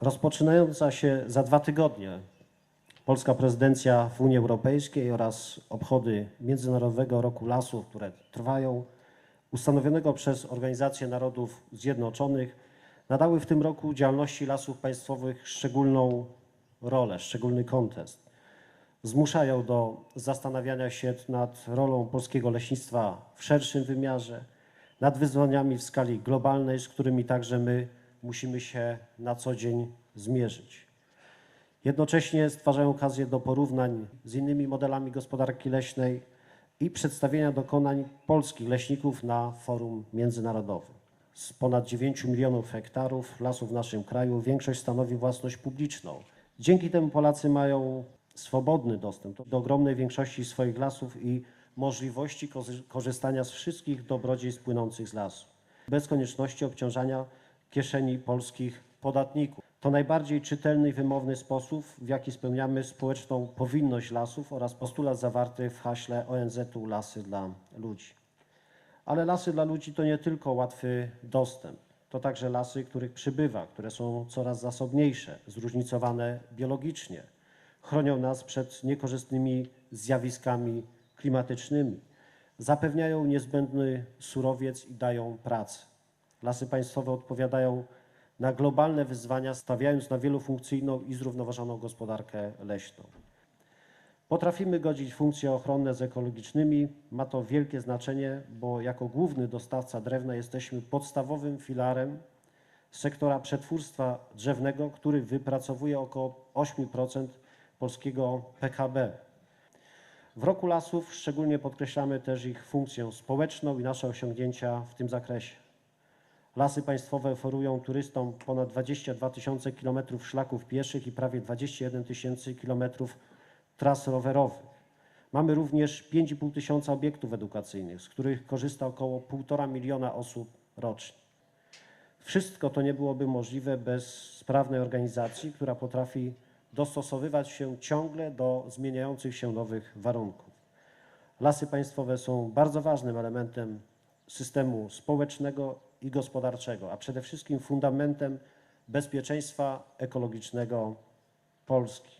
Rozpoczynająca się za dwa tygodnie polska prezydencja w Unii Europejskiej oraz obchody Międzynarodowego Roku Lasów, które trwają, ustanowionego przez Organizację Narodów Zjednoczonych, nadały w tym roku działalności lasów państwowych szczególną rolę, szczególny kontekst. Zmuszają do zastanawiania się nad rolą polskiego leśnictwa w szerszym wymiarze, nad wyzwaniami w skali globalnej, z którymi także my musimy się na co dzień zmierzyć. Jednocześnie stwarzają okazję do porównań z innymi modelami gospodarki leśnej i przedstawienia dokonań polskich leśników na forum międzynarodowym. Z ponad 9 milionów hektarów lasów w naszym kraju większość stanowi własność publiczną. Dzięki temu Polacy mają swobodny dostęp do ogromnej większości swoich lasów i możliwości korzystania z wszystkich dobrodziejstw płynących z lasu, bez konieczności obciążania kieszeni polskich podatników. To najbardziej czytelny i wymowny sposób, w jaki spełniamy społeczną powinność lasów oraz postulat zawarty w haśle ONZ-u Lasy dla ludzi. Ale lasy dla ludzi to nie tylko łatwy dostęp. To także lasy, których przybywa, które są coraz zasobniejsze, zróżnicowane biologicznie. Chronią nas przed niekorzystnymi zjawiskami klimatycznymi. Zapewniają niezbędny surowiec i dają pracę. Lasy państwowe odpowiadają na globalne wyzwania, stawiając na wielofunkcyjną i zrównoważoną gospodarkę leśną. Potrafimy godzić funkcje ochronne z ekologicznymi. Ma to wielkie znaczenie, bo jako główny dostawca drewna jesteśmy podstawowym filarem sektora przetwórstwa drzewnego, który wypracowuje około 8% polskiego PKB. W roku lasów szczególnie podkreślamy też ich funkcję społeczną i nasze osiągnięcia w tym zakresie. Lasy państwowe oferują turystom ponad 22 tysiące kilometrów szlaków pieszych i prawie 21 tysięcy kilometrów tras rowerowych. Mamy również 5,5 tysiąca obiektów edukacyjnych, z których korzysta około 1,5 miliona osób rocznie. Wszystko to nie byłoby możliwe bez sprawnej organizacji, która potrafi dostosowywać się ciągle do zmieniających się nowych warunków. Lasy państwowe są bardzo ważnym elementem systemu społecznego i gospodarczego, a przede wszystkim fundamentem bezpieczeństwa ekologicznego Polski.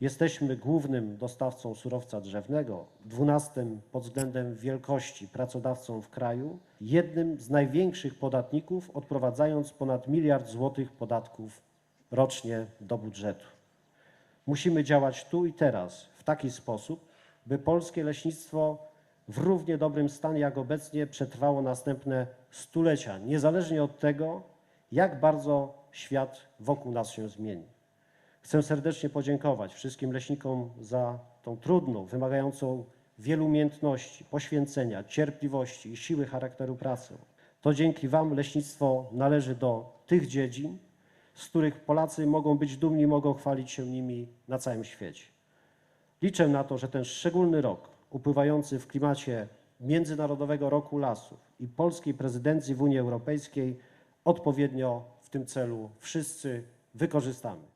Jesteśmy głównym dostawcą surowca drzewnego, dwunastym pod względem wielkości pracodawcą w kraju, jednym z największych podatników, odprowadzając ponad miliard złotych podatków rocznie do budżetu. Musimy działać tu i teraz w taki sposób, by polskie leśnictwo w równie dobrym stanie jak obecnie przetrwało następne stulecia, niezależnie od tego, jak bardzo świat wokół nas się zmieni. Chcę serdecznie podziękować wszystkim leśnikom za tą trudną, wymagającą wielu umiejętności, poświęcenia, cierpliwości i siły charakteru pracę. To dzięki Wam leśnictwo należy do tych dziedzin, z których Polacy mogą być dumni, mogą chwalić się nimi na całym świecie. Liczę na to, że ten szczególny rok, upływający w klimacie Międzynarodowego Roku Lasów i polskiej prezydencji w Unii Europejskiej, odpowiednio w tym celu wszyscy wykorzystamy.